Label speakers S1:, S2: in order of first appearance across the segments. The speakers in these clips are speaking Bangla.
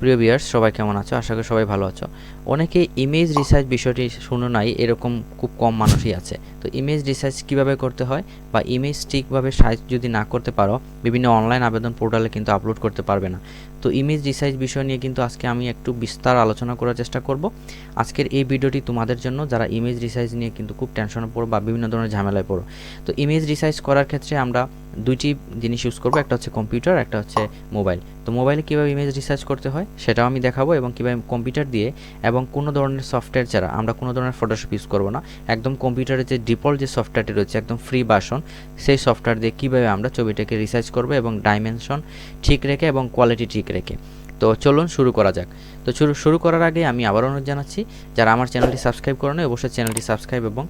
S1: প্রিয় বিয়ার্স সবাই কেমন আছো? আশা করি সবাই ভালো আছো। অনেকে ইমেজ রিসার্চ বিষয়টি শুনো নাই, এরকম খুব কম মানুষই আছে। তো ইমেজ রিসার্চ কীভাবে করতে হয় বা ইমেজ ঠিকভাবে সাইজ যদি না করতে পারো, বিভিন্ন অনলাইন আবেদন পোর্টালে কিন্তু আপলোড করতে পারবে না। তো ইমেজ রিসার্চ বিষয় নিয়ে কিন্তু আজকে আমি একটু বিস্তার আলোচনা করার চেষ্টা করব। আজকের এই ভিডিওটি তোমাদের জন্য যারা ইমেজ রিসার্চ নিয়ে কিন্তু খুব টেনশনে পড়ো বা বিভিন্ন ধরনের ঝামেলায় পড়ো। তো ইমেজ রিসাইজ করার ক্ষেত্রে আমরা দুইটি জিনিস ইউজ করব, একটা হচ্ছে কম্পিউটার একটা হচ্ছে মোবাইল তো মোবাইলে কীভাবে ইমেজ রিসার্চ করতে হয় সেটাও আমি দেখাবো এবং কীভাবে কম্পিউটার দিয়ে এবং কোনো ধরনের সফটওয়্যার ছাড়া আমরা কোনো ধরনের ফটোশপ ইউজ করব না। একদম কম্পিউটারে যে ডিফল্ট যে সফটওয়্যারটি রয়েছে, একদম ফ্রি বাসন সেই সফটওয়্যার দিয়ে কীভাবে আমরা ছবিটাকে রিসার্চ করব এবং ডাইমেনশন ঠিক রেখে এবং কোয়ালিটি ঠিক রেখে। তো চলুন শুরু করা যাক। তো শুরু শুরু করার আগে আমি আবার অনুরোধ জানাচ্ছি, যারা আমার চ্যানেলটি সাবস্ক্রাইব করে নেয় অবশ্যই চ্যানেলটি সাবস্ক্রাইব এবং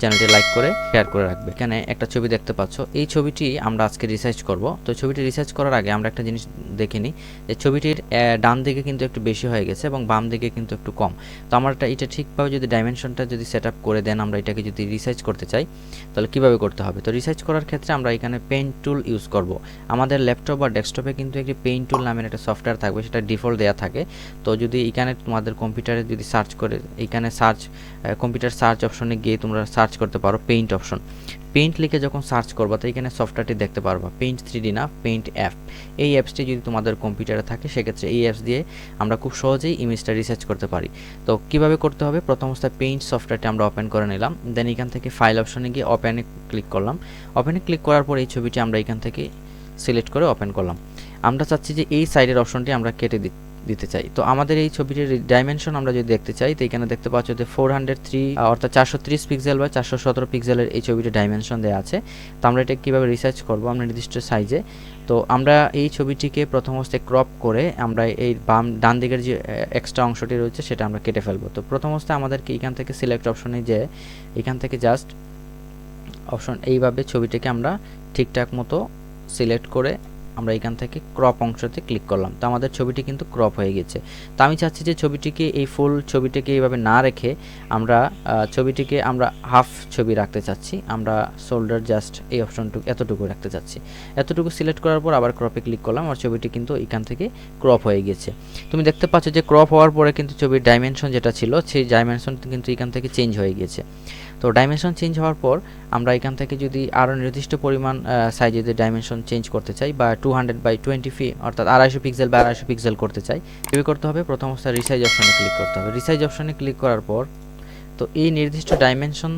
S1: চ্যানেলটি লাইক করে শেয়ার করে রাখবে। এখানে একটা ছবি দেখতে পাচ্ছ। এই ছবিটি আমরা আজকে রিসার্চ করব। তো ছবিটি রিসার্চ করার আগে আমরা একটা জিনিস দেখে নিই যে ছবিটির ডান দিকে কিন্তু একটু বেশি হয়ে গেছে এবং বাম দিকে কিন্তু একটু কম। তো আমরা এটা ঠিকভাবে যদি ডাইমেনশনটা যদি সেট আপ করে দেন, আমরা এটাকে যদি রিসার্চ করতে চাই, তাহলে কীভাবে করতে হবে? তো রিসার্চ করার ক্ষেত্রে আমরা এখানে পেইন্ট টুল ইউজ করব। আমাদের ল্যাপটপ বা ডেস্কটপে কিন্তু একটি পেইন্ট টুল নামের একটা সফটওয়্যার থাকবে, সেটা ডিফল্ট দেওয়া থাকে। তো যদি এখানে তোমাদের কম্পিউটারে যদি সার্চ করে, এখানে সার্চ কম্পিউটার সার্চ অপশনে গিয়ে তোমরা সার্চ করতে পারো পেইন্ট অপশন পেইন্ট লিখে যখন সার্চ করবা, তো এখানে সফটওয়্যারটি দেখতে পারবা। পেইন্ট থ্রি না পেইন্ট অ্যাপ এই অ্যাপসটি যদি তোমাদের কম্পিউটারে থাকে, সেক্ষেত্রে এই অ্যাপস দিয়ে আমরা খুব সহজেই ইমেজটা রিসার্চ করতে পারি। তো কীভাবে করতে হবে? প্রথম অবস্থায় পেইন্ট সফটওয়্যারটি আমরা ওপেন করে নিলাম। দেন এখান থেকে ফাইল অপশনে গিয়ে ওপেনে ক্লিক করলাম। ওপেনে ক্লিক করার পর এই ছবিটি আমরা এখান থেকে সিলেক্ট করে ওপেন করলাম। আমরা চাচ্ছি যে এই সাইডের অপশনটি আমরা কেটে দিই। দিতে চাই। তো আমাদের এই ছবিটির ডাইমেনশন আমরা যদি দেখতে চাই, তো এখানে দেখতে পাচ্ছ যে ফোর হান্ড্রেড থ্রি অর্থাৎ চারশো ত্রিশ পিক্সেল বা চারশো সতেরো পিক্সেলের এই ছবিটির ডাইমেনশন দেওয়া আছে। তো আমরা এটা কীভাবে রিসার্চ করব আমরা নির্দিষ্ট সাইজে তো আমরা এই ছবিটিকে প্রথম অবস্থায় ক্রপ করে আমরা এই বাম, ডান দিকের যে এক্সট্রা অংশটি রয়েছে সেটা আমরা কেটে ফেলব। তো প্রথম অবস্থায় আমাদেরকে এখান থেকে সিলেক্ট অপশনে যে এখান থেকে জাস্ট অপশন এইভাবে ছবিটিকে আমরা ঠিকঠাক মতো সিলেক্ট করে আমরা এখান থেকে ক্রপ অংশতে ক্লিক করলাম। তো আমাদের ছবিটি কিন্তু ক্রপ হয়ে গেছে। তো আমি চাচ্ছি যে ছবিটিকে, এই ফুল ছবিটিকে এইভাবে না রেখে আমরা ছবিটিকে আমরা হাফ ছবি রাখতে চাচ্ছি। আমরা শোল্ডার জাস্ট এই অপশনটুকু এতটুকু রাখতে চাচ্ছি। এতটুকু সিলেক্ট করার পর আবার ক্রপে ক্লিক করলাম আর ছবিটি কিন্তু এখান থেকে ক্রপ হয়ে গেছে। তুমি দেখতে পাচ্ছ যে ক্রপ হওয়ার পরে কিন্তু ছবির ডাইমেনশন যেটা ছিল, সেই ডাইমেনশন কিন্তু এখান থেকে চেঞ্জ হয়ে গেছে। তো ডাইমেনশন চেঞ্জ হওয়ার পর আমরা এখান থেকে যদি আরও নির্দিষ্ট পরিমাণ সাইজে যদি ডাইমেনশন চেঞ্জ করতে চাই বা two hundred by twenty five অর্থাৎ আড়াইশো পিক্সেল বা আড়াইশো পিক্সেল করতে চাই। কীভাবে করতে হবে? প্রথম অবস্থায় রিসাইজ অপশনে ক্লিক করতে হবে। রিসাইজ অপশনে ক্লিক করার পর, তো এই নির্দিষ্ট ডাইমেনশন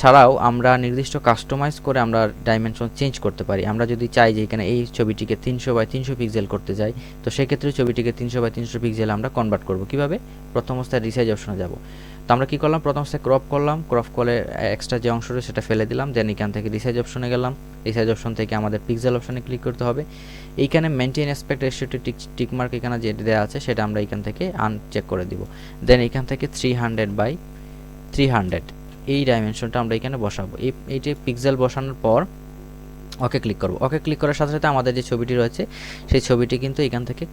S1: ছাড়াও আমরা নির্দিষ্ট কাস্টমাইজ করে আমরা ডাইমেনশন চেঞ্জ করতে পারি। আমরা যদি চাই যে এখানে এই ছবিটিকে তিনশো বাই তিনশো পিক্সেল করতে চাই তো সেক্ষেত্রে ছবিটিকে তিনশো বাই তিনশো পিক্সেল আমরা কনভার্ট করব। কীভাবে? প্রথম অবস্থায় রিসাইজ অপশনে যাব। তো আমরা কী করলাম? প্রথম অবস্থায় ক্রপ করলাম। ক্রপ করে এক্সট্রা যে অংশ রয়েছে সেটা ফেলে দিলাম। দেন এখান থেকে রিসাইজ অপশনে গেলাম। রিসাইজ অপশন থেকে আমাদের পিক্সেল অপশনে ক্লিক করতে হবে। এইখানে মেনটেন অ্যাসপেক্ট রেশিওটি টিক টিক মার্ক এখানে যেটা দেওয়া আছে, সেটা আমরা এখান থেকে আনচেক করে দিব। দেন এখান থেকে three hundred by three hundred এই ডাইমেনশনটা আমরা এখানে বসাবো। এই এইটি পিক্সেল বসানোর পর ওকে ক্লিক করব। ওকে ক্লিক করার সাথে সাথে আমাদের যে ছবিটি রয়েছে, সেই ছবিটি কিন্তু এখান থেকে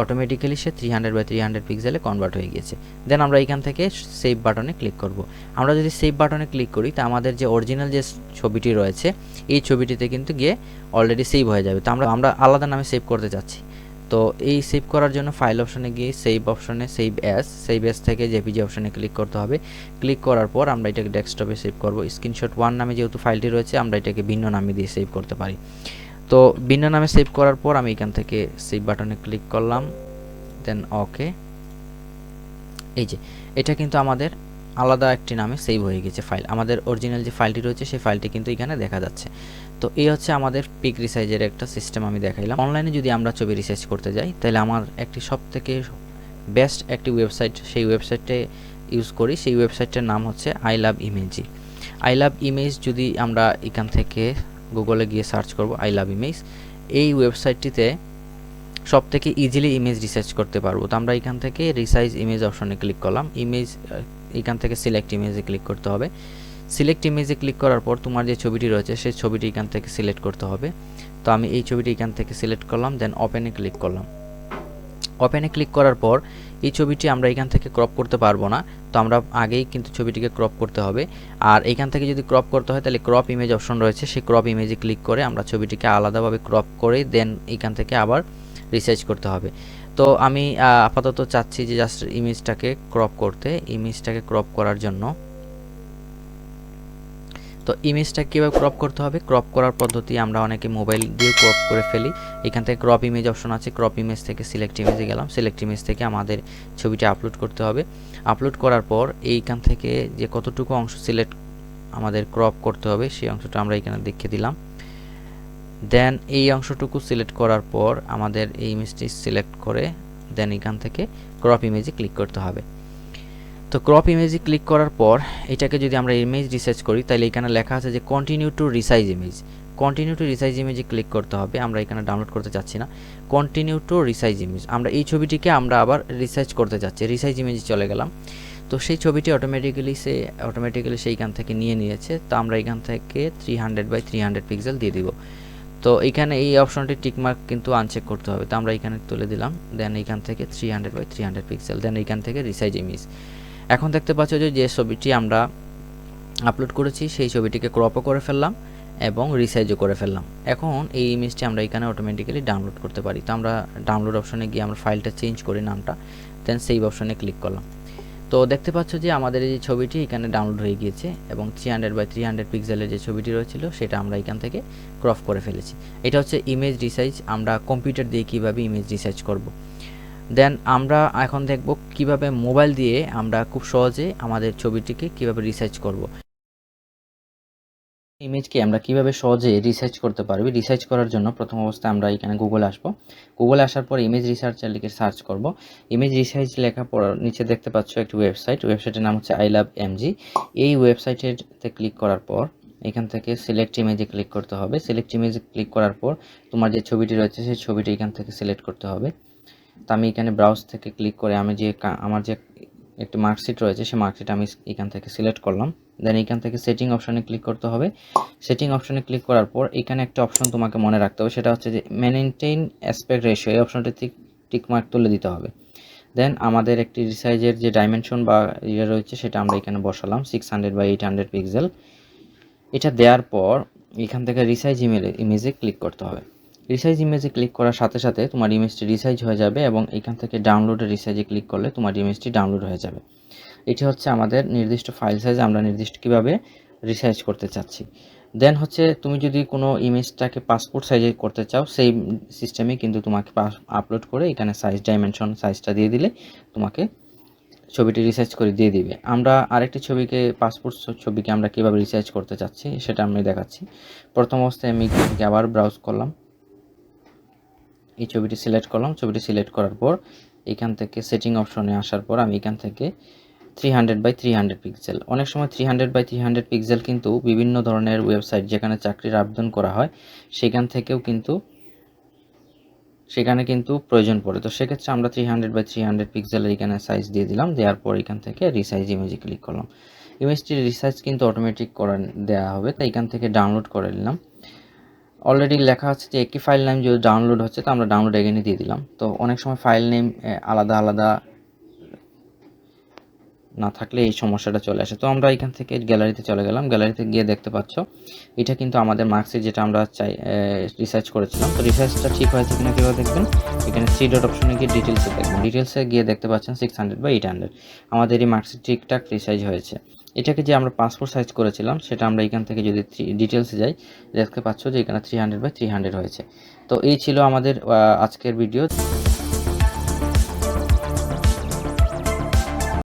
S1: automatically say three hundred by three hundred পিক্সেলে convert হয়ে গিয়েছে। দেন আমরা এখান থেকে সেভ বাটনে ক্লিক করব। আমরা যদি সেভ বাটনে ক্লিক করি, তা আমাদের যে অরিজিনাল যে ছবিটি রয়েছে, এই ছবিটিতে কিন্তু গিয়ে অলরেডি সেভ হয়ে যাবে। তো আমরা আমরা আলাদা নামে সেভ করতে চাচ্ছি। তো এই সেভ করার জন্য ফাইল অপশনে গিয়ে সেভ অপশনে সেভ অ্যাস সেভ অ্যাস থেকে জেপিজি অপশনে ক্লিক করতে হবে। ক্লিক করার পর আমরা এটাকে ডেস্কটপে সেভ করব। স্ক্রিনশট ওয়ান নামে যেহেতু ফাইলটি রয়েছে, আমরা এটাকে ভিন্ন নামে দিয়ে সেভ করতে পারি। তো ভিন্ন নামে সেভ করার পর আমি এখান থেকে সেভ বাটনে ক্লিক করলাম দেন ওকে এই যে, এটা কিন্তু আমাদের আলাদা একটি নামে সেভ হয়ে গেছে ফাইল আমাদের অরিজিনাল যে ফাইলটি রয়েছে, সেই ফাইলটি কিন্তু এখানে দেখা যাচ্ছে। তো এই হচ্ছে আমাদের পিক রিসাইজের একটা সিস্টেম আমি দেখাইলাম। অনলাইনে যদি আমরা ছবি রিসার্চ করতে যাই, তাহলে আমার একটি সব থেকে বেস্ট একটি ওয়েবসাইট সেই ওয়েবসাইটে ইউজ করি। সেই ওয়েবসাইটটার নাম হচ্ছে I love image I love image যদি আমরা এখান থেকে গুগলে গিয়ে সার্চ করব আই লাভ ইমেজ এই ওয়েবসাইটটিতে সব থেকে ইজিলি ইমেজ রিসার্চ করতে পারব। তো আমরা এখান থেকে রিসাইজ ইমেজ অপশনে ক্লিক করলাম। ইমেজ এখান থেকে সিলেক্ট ইমেজে ক্লিক করতে হবে। সিলেক্ট ইমেজে ক্লিক করার পর তোমার যে ছবিটি রয়েছে, সেই ছবিটি এখান থেকে সিলেক্ট করতে হবে। তো আমি এই ছবিটি এখান থেকে সিলেক্ট করলাম দেন ওপেনে ক্লিক করলাম। ওপেনে ক্লিক করার পর এই ছবিটি আমরা এখান থেকে ক্রপ করতে পারব না। তো আমরা আগেই কিন্তু ছবিটিকে ক্রপ করতে হবে। আর এখান থেকে যদি ক্রপ করতে হয়, তাহলে ক্রপ ইমেজ অপশন রয়েছে। সেই ক্রপ ইমেজে ক্লিক করে আমরা ছবিটিকে আলাদাভাবে ক্রপ করে দেন এখান থেকে আবার রিসার্চ করতে হবে। তো আমি আপাতত চাচ্ছি যে জাস্ট ইমেজটাকে ক্রপ করতে। ইমেজটাকে ক্রপ করার জন্য তো ইমেজটা কীভাবে ক্রপ করতে হবে? ক্রপ করার পদ্ধতি আমরা অনেকে মোবাইল দিয়ে ক্রপ করে ফেলি। এখান থেকে ক্রপ ইমেজ অপশন আছে ক্রপ ইমেজ থেকে সিলেক্ট ইমেজে গেলাম। সিলেক্ট ইমেজ থেকে আমাদের ছবিটা আপলোড করতে হবে। আপলোড করার পর এইখান থেকে যে কতটুকু অংশ সিলেক্ট আমাদের ক্রপ করতে হবে, সেই অংশটা আমরা এখানে দেখিয়ে দিলাম। দেন এই অংশটুকু সিলেক্ট করার পর আমাদের এই ইমেজটি সিলেক্ট করে দেন এখান থেকে ক্রপ ইমেজে ক্লিক করতে হবে। তো ক্রপ ইমেজে ক্লিক করার পর এটাকে যদি আমরা ইমেজ রিসার্চ করি, তাহলে এখানে লেখা আছে যে continue to resize image continue to resize ইমেজে click করতে হবে, আমরা এখানে ডাউনলোড করতে চাচ্ছি না। কন্টিনিউ টু রিসাইজ ইমেজ আমরা এই ছবিটিকে আমরা আবার রিসার্চ করতে চাচ্ছি রিসাইজ ইমেজে চলে গেলাম। তো সেই ছবিটি অটোমেটিক্যালি সে অটোমেটিক্যালি সেইখান থেকে নিয়ে নিয়েছে, তো আমরা এখান থেকে three hundred by three hundred pixel দিয়ে দিব। তো এখানে এই অপশনটি টিকমার্ক কিন্তু আনচেক করতে হবে, তো আমরা এখানে তুলে দিলাম দেন এখান থেকে three hundred by three hundred pixel then এখান থেকে রিসাইজ ইমেজ এখন দেখতে পাচ্ছ যে ছবিটি আমরা আপলোড করেছি, সেই ছবিটিকে ক্রপও করে ফেললাম। এবং রিসাইজও করে ফেললাম। এখন এই ইমেজটি আমরা এখানে অটোমেটিক্যালি ডাউনলোড করতে পারি। তো আমরা ডাউনলোড অপশনে গিয়ে আমরা ফাইলটা চেঞ্জ করি নামটা দেন সেই অপশনে ক্লিক করলাম। তো দেখতে পাচ্ছ যে আমাদের এই ছবিটি এখানে ডাউনলোড হয়ে গিয়েছে এবং three hundred by three hundred পিক্সেলের যে ছবিটি রয়েছিল, সেটা আমরা এখান থেকে ক্রপ করে ফেলেছি। এটা হচ্ছে ইমেজ রিসাইজ আমরা কম্পিউটার দিয়ে কীভাবে ইমেজ রিসাইজ করব। দেন আমরা এখন দেখব কীভাবে মোবাইল দিয়ে আমরা খুব সহজে আমাদের ছবিটিকে কীভাবে রিসার্চ করব। ইমেজকে আমরা কীভাবে সহজে রিসার্চ করতে পারবি? রিসার্চ করার জন্য প্রথম অবস্থায় আমরা এখানে গুগলে আসব। গুগলে আসার পর ইমেজ রিসার্চার লিখে সার্চ করব। ইমেজ রিসার্চ লেখা পড়ার নিচে দেখতে পাচ্ছ একটি ওয়েবসাইট ওয়েবসাইটের নাম হচ্ছে আই লাভ এমজি এই ওয়েবসাইটেতে ক্লিক করার পর এখান থেকে সিলেক্ট ইমেজে ক্লিক করতে হবে। সিলেক্ট ইমেজে ক্লিক করার পর তোমার যে ছবিটি রয়েছে, সেই ছবিটি এখান থেকে সিলেক্ট করতে হবে। তো আমি এখানে ব্রাউজ থেকে ক্লিক করে আমি যে আমার যে একটি মার্কশিট রয়েছে, সেই মার্কশিট আমি এখান থেকে সিলেক্ট করলাম। দেন এখান থেকে সেটিং অপশনে ক্লিক করতে হবে। সেটিং অপশনে ক্লিক করার পর এখানে একটা অপশন তোমাকে মনে রাখতে হবে, সেটা হচ্ছে যে মেনটেন অ্যাসপেক্ট রেশিও এই অপশনটি টিক মার্ক তুলে দিতে হবে। দেন আমাদের একটি রিসাইজের যে ডাইমেনশন বা ইয়ে রয়েছে, সেটা আমরা এখানে বসালাম six hundred by eight hundred pixel এটা দেওয়ার পর এখান থেকে রিসাইজ ইমেলে ইমেজে ক্লিক করতে হবে। রিসাইজ ইমেজে ক্লিক করার সাথে সাথে তোমার ইমেজটি রিসাইজ হয়ে যাবে এবং এখান থেকে ডাউনলোডে রিসাইজে ক্লিক করলে তোমার ইমেজটি ডাউনলোড হয়ে যাবে। এটি হচ্ছে আমাদের নির্দিষ্ট ফাইল সাইজ আমরা নির্দিষ্ট কীভাবে রিসাইজ করতে চাচ্ছি। দেন হচ্ছে তুমি যদি কোনো ইমেজটাকে পাসপোর্ট সাইজে করতে চাও সেই সিস্টেমে কিন্তু তোমাকে আপলোড করে এখানে সাইজ ডাইমেনশন সাইজটা দিয়ে দিলে তোমাকে ছবিটি রিসার্চ করে দিয়ে দিবে। আমরা আরেকটি ছবিকে পাসপোর্ট ছবিকে আমরা কীভাবে রিসার্চ করতে চাচ্ছি সেটা আমি দেখাচ্ছি। প্রথম অবস্থায় আমি আবার ব্রাউজ করলাম। এই ছবিটি সিলেক্ট করলাম। ছবিটি সিলেক্ট করার পর এখান থেকে সেটিং অপশনে আসার পর আমি এখান থেকে three hundred by three hundred pixel অনেক সময় three hundred by three hundred pixel কিন্তু বিভিন্ন ধরনের ওয়েবসাইট যেখানে চাকরির আবেদন করা হয়, সেখান থেকেও কিন্তু, সেখানে কিন্তু প্রয়োজন পড়ে। তো সেক্ষেত্রে আমরা three hundred by three hundred পিক্সেলের এখানে সাইজ দিয়ে দিলাম, দেওয়ার পর এখান থেকে রিসাইজ ইমেজে ক্লিক করলাম। ইমেজটির রিসাইজ কিন্তু অটোমেটিক করে দেওয়া হবে, তাই এখান থেকে ডাউনলোড করে নিলাম। অলরেডি লেখা আছে যে একই ফাইল নেম যদি ডাউনলোড হচ্ছে, তো আমরা ডাউনলোড এগেনে দিয়ে দিলাম। তো অনেক সময় ফাইল নেম আলাদা আলাদা না থাকলে এই সমস্যাটা চলে আসে। তো আমরা এখান থেকে গ্যালারিতে চলে গেলাম। গ্যালারিতে গিয়ে দেখতে পাচ্ছ, এটা কিন্তু আমাদের মার্কসিট যেটা আমরা চাই রিসার্চ করেছিলাম। তো রিসার্চটা ঠিক হয়েছে কিনা কীভাবে দেখবেন? এখানে থ্রি ডট অপশনে গিয়ে ডিটেলসে দেখবেন। ডিটেলসে গিয়ে দেখতে পাচ্ছেন সিক্স হান্ড্রেড বা এইট হান্ড্রেড আমাদের এই মার্কসিট ঠিকঠাক রিসাইজ হয়েছে। এটাকে যে আমরা পাসপোর্ট সাইজ করেছিলাম, সেটা আমরা এখান থেকে যদি ডিটেলসে যাই, দেখতে পাচ্ছ যে এখানে three hundred by three hundred হয়েছে। তো এই ছিল আমাদের আজকের ভিডিও